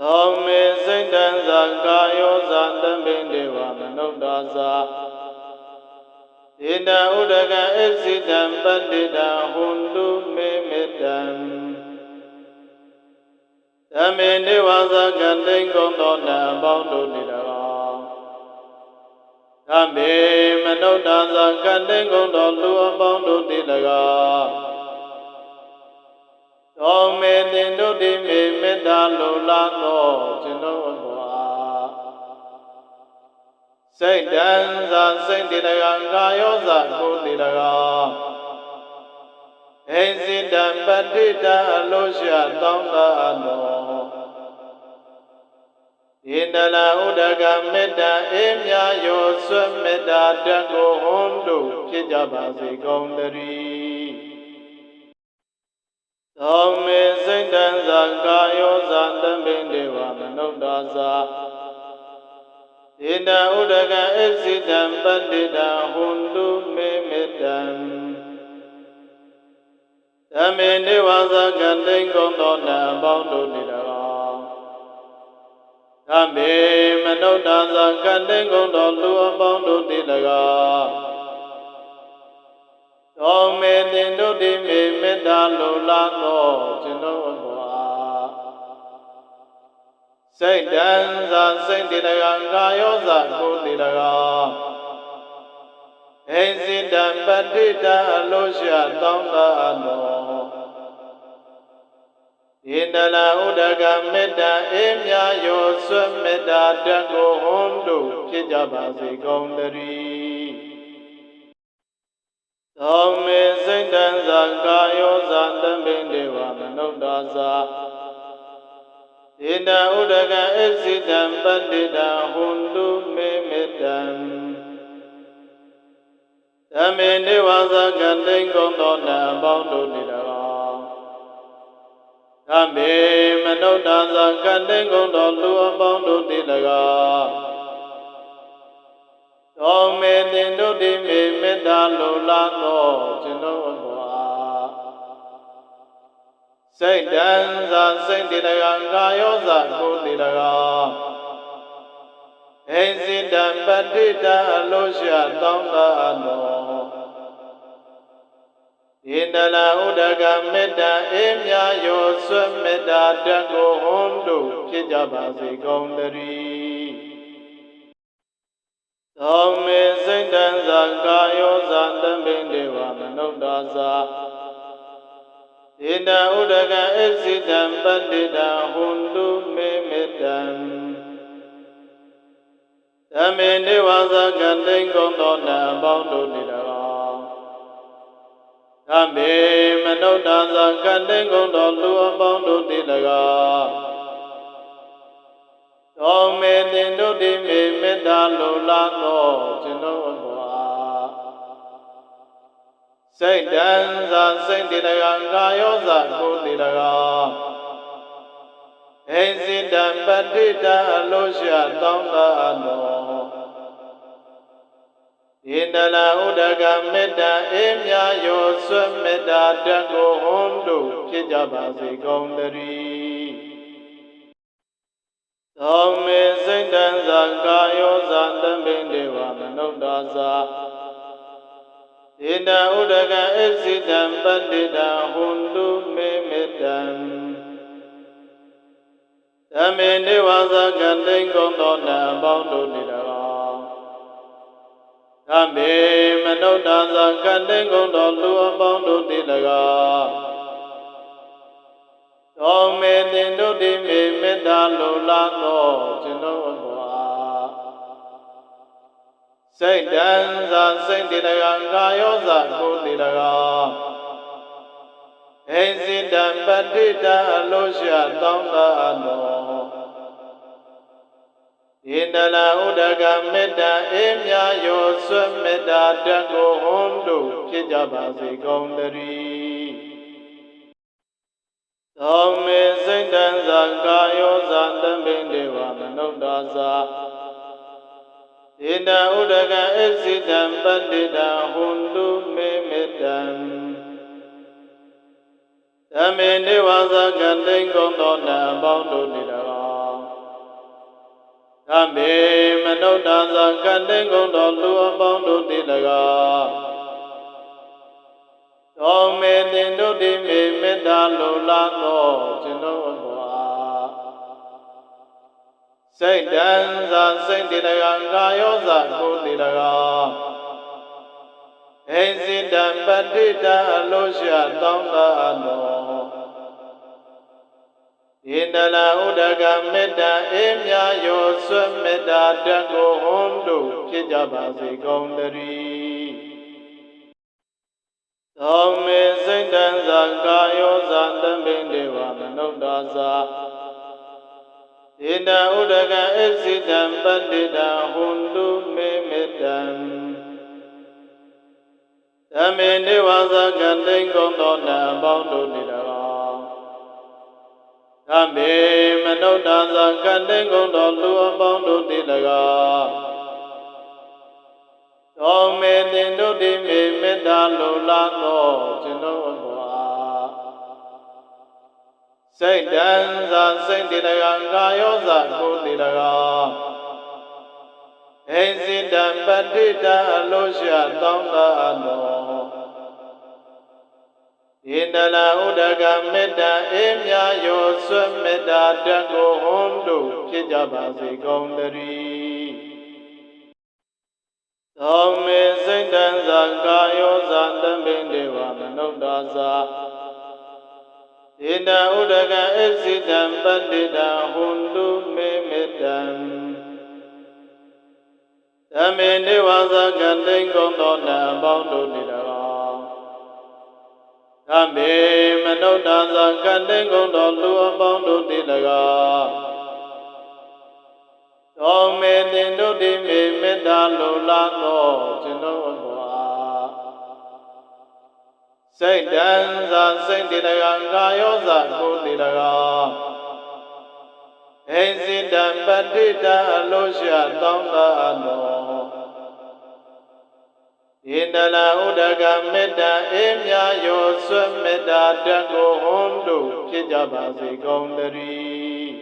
သောမေစိတ်တံသာကာယောဇာတမိန်ဒေဝမနုဿာသာဣတံဥဒကံအစ္စိတံပတ္တိတံဟွန်တုမေမေတံသမေနေဝါဇကံတိန်ကုန်သောနံပေါင်းတို့နေတော်သမေမနုဿာသာကံတိန်ကုန်သောလူအပေါင်းတို့နေတော် သောမေတင်တို့တိမေမေတ္တာလိုလားသောကျွန်တော်ဘုရားစိတ်တံသာစိတ်တိလကံကာယောဇာကိုတိလကံဣစိတံပဋိတံအလိုရှာတောင်းတာတော်ဣန္ဒလာဥဒကမေတ္တာအေးမြယောဆွမေတ္တာတတ်ကိုဟွန်တို့ဖြစ်ကြပါစေကုန်သတည်း သောမေစိတ်တံသာကာယောဇာတမိန်ဒေဝမနုဿာသာဣတံဥဒကံအစ္စိတံပတ္တိတံဟွန်တုမေမေတံသမေနေဝါဇကံတိန်ကုန်သောနံပေါင်းတို့နေတော်သမေမနုဿာသာကံတိန်ကုန်သောလူအပေါင်းတို့နေတော်သောမေတင်တို့တိမေမေ တ္တာလိုလားသောကျွန်တော်ဘုရားစိတ်တံသာစိတ်တိလကံကာယောဇာကိုတိလကံဣစိတံပဋိတံအလိုရှာတောင်းတာတော်ဣန္ဒလာဥဒကမေတ္တာအေးမြယောဆွမေတ္တာတတ်ကိုဟွန်တို့ဖြစ်ကြပါစေကုန်သတည်းသောမေစိ တ်တံသာကာယောဇာတမိန်ဒေဝမနုဿာသာဣတံဥဒကံအစ္စိတံပတ္တိတံဟွန်တုမေမေတံသမေနေဝါဇကံတိန်ကုန်သောနံပေါင်းတို့နေတော်သမေမနုဿာသာကံတိန်ကုန်သောလူအပေါင်းတို့နေတော်သောမေတင်တို့တိမေမေတ္တာလိုလား စိတ်တံသာစိတ်တိလကံကာယောဇာကိုတိလကံဣစိတံပဋိတံအလိုရှာတောင်းတာတော်ဣန္ဒလာဥဒကမေတ္တာအေးမြယောဆွမေတ္တာတတ်ကိုဟွန်တို့ဖြစ်ကြပါစေကုန်သတည်းသောမေစိတ်တံသာကာယောဇာတမိန်ဒေဝမနုဿာသာ ဣတံဥဒကံအစ္စိတံပတ္တိတံဟွန်တုမေမေတံသမေနေဝါဇကံတိန်ကုန်သောနံပေါင်းတို့နေတော်သမေမနုဿာသာကံတိန်ကုန်သောလူအပေါင်းတို့နေတော်သောမေတင်တို့တိမေမေတ္တာလိုလားသော စိတ်တံသာစိတ်တိလကံကာယောဇာကိုတိလကံဣစိတံပဋိတံအလိုရှာတောင်းတာတော်ဣန္ဒလာဥဒကမေတ္တာအေးမြယောဆွမေတ္တာတတ်ကိုဟွန်တို့ဖြစ်ကြပါစေကုန်သတည်းသောမေစိတ်တံသာကာယောဇာတမိန်ဒေဝမနုဿာသာဣတံဥဒကံအစ္စိတံပတ္တိတံဟွန်တုမေမေတံသမေနေဝါဇကံတိန်ကုန်သောနံပေါင်းတို့နေတော်သမေမနုဿာသာ ina udaga ezidan bandida hundu memedan. Tamene waza ganden gondo na bondo nidara tame manota za ganden gondo lu abondo nidara tome nindu di me meda lu la no စိတ်တံသာစိတ်တိလကံကာယောဇာကိုတိလကံဣစိတံပဋိတံအလိုရှာတောင်းတာတော်ဣန္ဒလာဥဒကမေတ္တာအေးမြယောဆွမေတ္တာတတ်ကိုဟွန်တို့ဖြစ်ကြပါစေကုန်သတည်းသောမေစိတ်တံသာကာယောဇာတမိန်ဒေဝမနုဿာသာ ina udaga exidan bandida hundu memedan. Dame ne waza ganden gondo na bondo nida dame mano danza ganden gondo lu bondo nida ga dome nindo di me medalo lano chino နံပေါင်းတို့နေတော်သမေမနုဿာသကတ္တိကုံတော်လူအပေါင်းတို့တိ၎င်းသောမေတင်တို့တိမေမေတ္တာလိုလားသောကျွန်တော်ဘွာစိတ်တန်သာစိတ်တိ၎င်းကာယောဇာကိုတိ၎င်းအိစိတံပဋိတံအလို့ရှာတောင်းတာတော်ဣန္ဒလာဥဒကမေတ္တာအေးမြယောဆွမေတ္တာတတ်ကိုဟွန်တို့ဖြစ်ကြပါစေကုန်သတည်းသောမေစိတ်တံသာကာယောဇာတမိန်ဒေဝမနုဿာသာ ina udaga ezidan bandida hundu memedan. Tamene waza ganden gondo na bondo nida tame mano danza ganden gondo lu bondo nida ga tome nindo di me medalo lano chino န်သောနာပေါင်းတို့နေတော်သမေမနုဿာသကတိန်ကုန်သောလူအပေါင်းတို့နေ၎င်းသောမေတင်တို့တိမေမေတ္တာလိုလားသောကျွန်တော်ဘွာစိတ်တန်သာစိတ်တိ၎င်းကာယောဇာကိုတိ၎င်းအိစိတံပဋိတံအလို့ရှာတောင်းတာတော်ဣန္ဒလာဥဒကမေတ္တာအေးမြယောဆွမေတ္တာတတ်ကိုဟွန်တို့ဖြစ်ကြပါစေကုန်သတည်းသောမေစိတ်တံသာကာယောဇာတမိန်ဒေဝမနုဿာသာ ina udaga ezidan bandida hundu memedam tamene waza ganden gondo na bondo nida tame mano danza ganden gondo lu bondo nida ga tome nindo di me medalo lano chino န်သောနာပေါင်းတို့နေတော်သမေမနုဿာသကတိန်ကုန်သောလူအပေါင်းတို့နေ၎င်းသောမေတင်တို့တိမေမေတ္တာလိုလားသောကျွန်တော်ဘွာစိတ်တန်သာစိတ်တိ၎င်းကာယောဇာကိုတိ၎င်းအိစိတံပဋိတံအလို့ရှာတောင်းတာတော်ဣန္ဒလာဥဒကမေတ္တာအေးမြယောဆွမေတ္တာတတ်ကိုဟွန်တို့ဖြစ်ကြပါစေကုန်သတည်း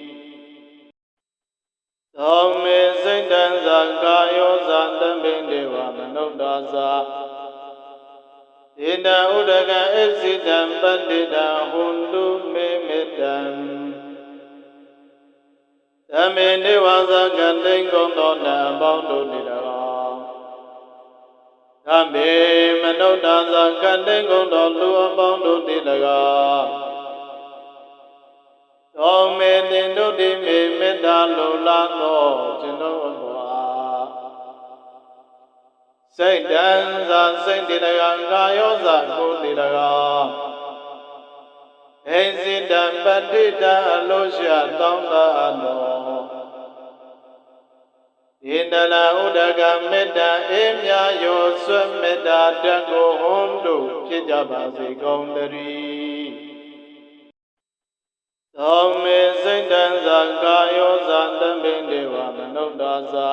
သောမေစိတ်တံသာကာယောဇာတမိန်ဒေဝမနုဿာသာဣန္ဒဥဒကဧစိတံပတ္တိတံဟွန်တုမေမေတ္တံသမေနေဝါသကတိန်ကုန်သောနာပေါင်းတို့နေတော်သမေမနုဿာသ ina udaga ezidan bandida hundu memedan. Tamene waza ganden gondo na bondo nida tame mano danza ganden gondo lu bondo nida ga tome nindo di me medalo lano chino စိတ်တန်သာစိတ်တိ၎င်းကာယောဇာကိုတိ၎င်းအိစိတံပဋိတံအလို့ရှာတောင်းတာတော်ဣန္ဒလာဥဒကမေတ္တာအေးမြယောဆွမေတ္တာတတ်ကိုဟွန်တို့ဖြစ်ကြပါစေကုန်သတည်းသောမေစိတ်တံသာကာယောဇာတမိန်ဒေဝမနုဿာသာ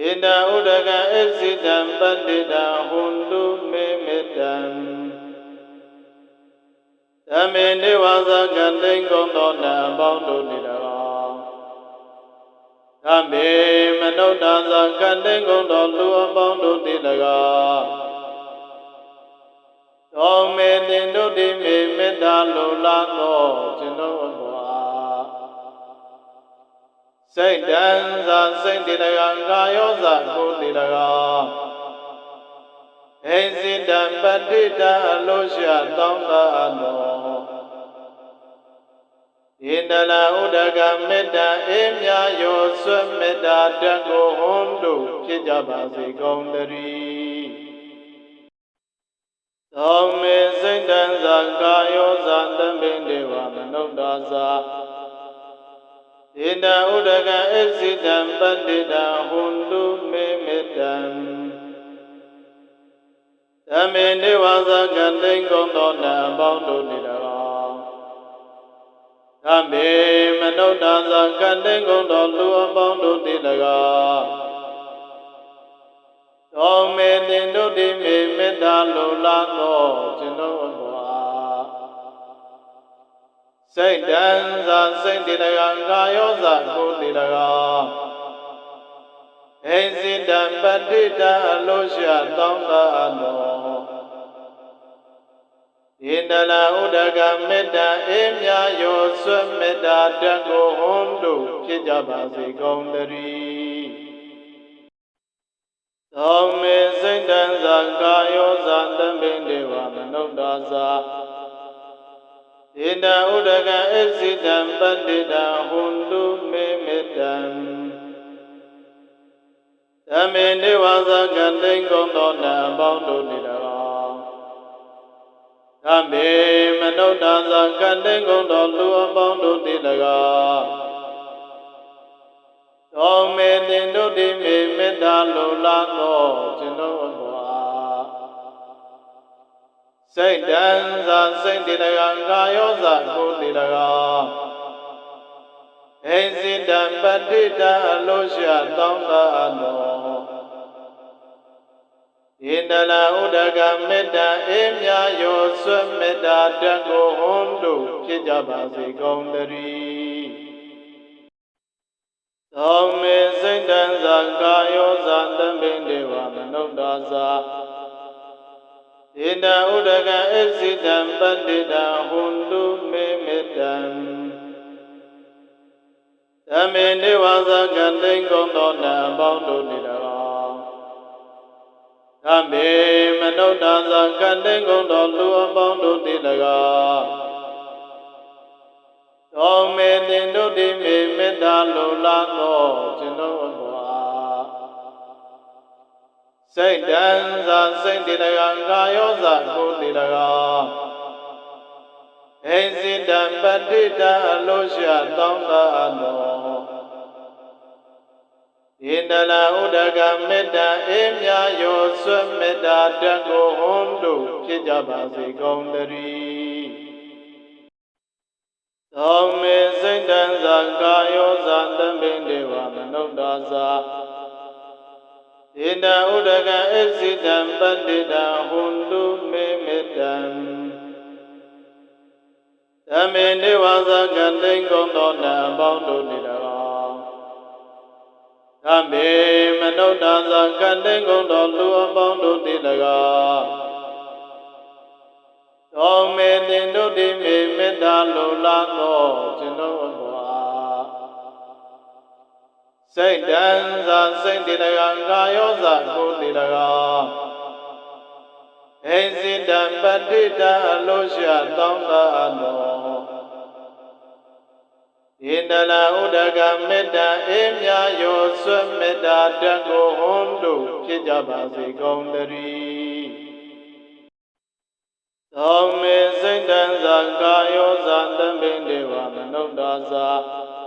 ဣန္ဒဥဒကဧစိတံပတ္တိတံဟွန်တုမေမေတ္တံသမေနေဝါသကတိန်ကုန်သောနာပေါင်းတို့နေတော်သမေမနုဿာသကတိန်ကုန်သောလူအပေါင်းတို့နေတော်သောမေတင်တို့တိမေမေတ္တာလိုလားသောကျွန်တော်ဘွာ စိတ်တန်သာစိတ်တိ၎င်းကာယောဇာကိုတိ၎င်းအိစိတံပဋိတံအလို့ရှာတောင်းတာတော်ဣန္ဒလာဥဒကမေတ္တာအေးမြယောဆွမေတ္တာတတ်ကိုဟွန်တို့ဖြစ်ကြပါစေကုန်သတည်းသောမေစိတ်တံသာကာယောဇာတမိန်ဒေဝမနုဿာသာ ina udaga ezidan bandida hundu memedam tamene waza ganden gondo na bondo nida tame mano danza ganden gondo lu bondo nida ga tome nindo di me medalo lano chino န်သောနာပေါင်းတို့နေတော်သမေမနုဿာသကတိန်ကုန်သောလူအပေါင်းတို့နေတော်သောမေတင်တို့တိမေမေတ္တာလိုလားသောကျွန်တော်ဘွာစိစိတ်တံသာစိတ်တိလကကာယောဇကိုတိလကအိစိတံပတိတံအလို့ရှာတောင်းတာတော်ဣန္ဒလဥဒကမေတ္တာအေးမြယောဆွမေတ္တာတတ်ကိုဟွန်တို့ဖြစ်ကြပါစေကုန်သတည်းသောမေစိတ်တံသာကာယောဇတံပိတေဝမနုဿာသာဣန္ဒဥဒကဧစိတံပတ္တိတံဟွန်တုမေမေတ္တံသမေနေဝါသကတိန်ကုန်သောနံပေါင်းတို့နေတော်သမေမနုဿာသ ina udaga ezidan bandida hundu memedam tamene waza ganden gondo na bondo nida tame mano danza ganden gondo lu bondo nida ga tome nindo di me medalo lano chino စိတ်တံသာစိတ်တိလကကာယောဇကိုတိလကအိစိတံပတိတံအလို့ရှာတောင်းတာတော်ဣန္ဒလဥဒကမေတ္တာအေးမြယောဆွမေတ္တာတတ်ကိုဟွန်တို့ဖြစ်ကြပါစေကုန်သတည်းသောမေစိတ်တံသာကာယောဇာတံပိတေဝမနုဿာသာဣန္ဒဥဒကဧစိတံပတ္တိတံဟွန်တုမေမေတ္တံသမေနေဝါသကတိန်ကုန်သောနံပေါင်းတို့နေတော်သမေမနုဿာသ ina udaga ezidan bandida hundu memedam tamene waza ganden gondo na bondo nida tame mano danza ganden gondo lu bondo nida ga tome nindo di me medalo lano chino စိတ်တံသာစိတ်တိလကကာယောဇကိုတိလကအိစိတံပတိတံအလို့ရှာတောင်းတာတော်ဣန္ဒလဥဒကမေတ္တာအေးမြယောဆွမေတ္တာတတ်ကိုဟွန်တို့ဖြစ်ကြပါစေကုန်သတည်းသောမေစိတ်တံသာကာယောဇာတံပိတေဝမနုဿာသာ ina udaga ezidan bandida hundu memedam tamene waza ganden gondo na bondo nida tame manota za ganden gondo lu abondo nida ga tome nindu di me meda lu la no chindo နံပေါင်းတို့နေတော်သမေမနုဿာသာကတိန်ကုန်သောလူအပေါင်းတို့နေတော်သောမေတင်တို့တိမေမေတ္တာလိုလားသောကျွန်တော်ဘွာစိတ်တံသာစိတ်တိလကကာယောဇကိုတိလကအိစိတံပတိတံအလို့ရှာတောင်းတာတော်ဣန္ဒလဥဒကမေတ္တာအေးမြယောဆွမေတ္တာတတ်ကိုဟွန်တို့ဖြစ်ကြပါစေကုန်သတည်းသောမေစိတ်တံသာကာယောဇာတံပိတေဝမနုဿာသာဣန္ဒဥဒကဧစိတံပတ္တိတံဟွန်တုမေမေတ္တံသမေနေဝါသကတိန်ကုန်သောနံပေါင်းတို့နေတော်သမေမနုဿာသာ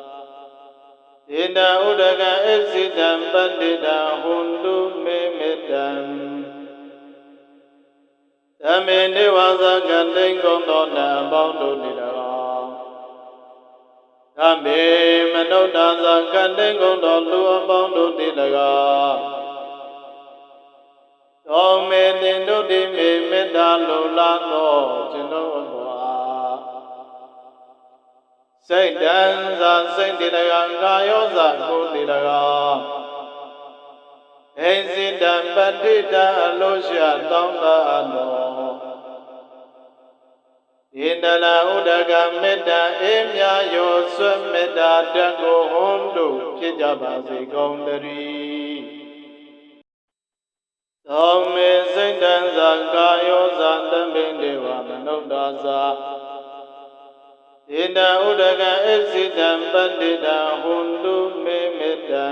ina udaga ezidan bandida hundu memedam tamene waza ganden gondo na bondo nida tame mano danza ganden gondo lu bondo nida ga tome nindo di me medalo lano chino စိတ်တံသာစိတ်တိလကကာယောဇကိုတိလကအိစိတံပတိတံအလို့ရှာတောင်းတာတော်ဣန္ဒလဥဒကမေတ္တာအေးမြယောဆွမေတ္တာတတ်ကိုဟွန်တို့ဖြစ်ကြပါစေကုန်သတည်းသောမေစိတ်တံသာကာယောဇာတံပိတေဝမနုဿာသာ ဣန္ဒဥဒကဧစိတံပတ္တိတံဟွန်တုမေမေတ္တံ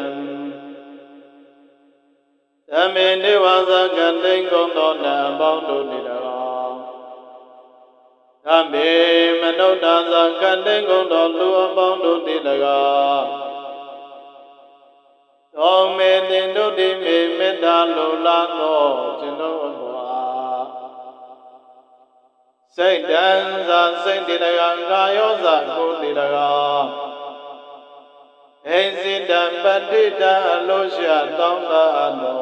သမေနေဝါသကတိန်ကုန်သောနံပေါင်းတို့နေတော်သမေမနုဿာသာကတိန်ကုန်သောလူအပေါင်းတို့နေတော်သောမေတင်တို့တိမေမေတ္တာလိုလားသောကျွန်တော်ဘွာ စိတ်တံသာစိတ်တိလကကာယောဇကိုတိလကအိစိတံပတိတံအလို့ရှာတောင်းတာတော်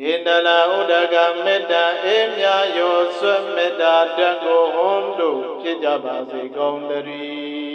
ဣဣန္ဒလဥဒကမေတ္တာအေးမြယောဆွမေတ္တာတတ်ကိုဟွန်တို့ဖြစ်ကြပါစေကုန်သတည်း